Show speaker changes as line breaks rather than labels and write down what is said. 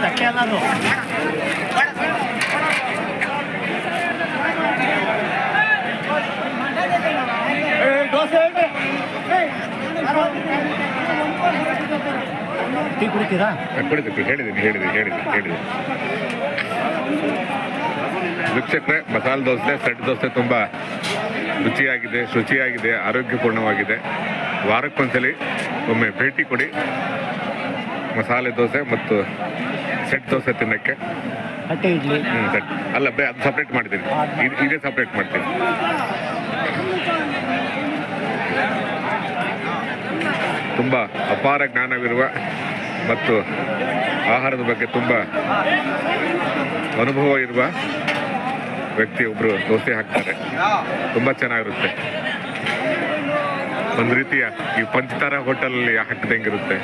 ಯಾಕೆ ಅಲ್ಲ ಟೀ ಕುಡಿತೀರಾ
ಹೇಳಿದ್ದೀನಿ ಹೇಳಿದ್ದೀನಿ ಹೇಳಿದ್ದೀನಿ ಹೇಳಿದ್ದೀನಿ ಮಸಾಲೆ ದೋಸೆ ಸೆಟ್ ದೋಸೆ ತುಂಬಾ ರುಚಿಯಾಗಿದೆ ಶುಚಿಯಾಗಿದೆ ಆರೋಗ್ಯಪೂರ್ಣವಾಗಿದೆ. ವಾರಕ್ಕೊಂದ್ಸಲಿ ಒಮ್ಮೆ ಭೇಟಿ ಕೊಡಿ. ಮಸಾಲೆ ದೋಸೆ ಮತ್ತು ಸೆಟ್ ದೋಸೆ ತಿನ್ನಕ್ಕೆ.
ತಟ್ಟೆ ಇಡ್ಲಿ.
ಹ್ಮ್, ಸೆಟ್. ಅಲ್ಲ ಬೇ ಅದು ಸಪ್ರೇಟ್ ಮಾಡ್ತೀನಿ. ಇದು- ಇದೇ ಸಪ್ರೇಟ್ ಮಾಡ್ತೀನಿ. ತುಂಬ ಅಪಾರ ಜ್ಞಾನವಿರುವ ಮತ್ತು ಆಹಾರದ ಬಗ್ಗೆ ತುಂಬ ಅನುಭವ ಇರುವ ವ್ಯಕ್ತಿ ಒಬ್ಬರು ದೋಸೆ ಹಾಕ್ತಾರೆ. ತುಂಬ ಚೆನ್ನಾಗಿರುತ್ತೆ. ಒಂದು ರೀತಿಯ ಈ ಪಂಚತಾರ ಹೋಟೆಲಲ್ಲಿ ಹಾಕಿದಂಗಿರುತ್ತೆ.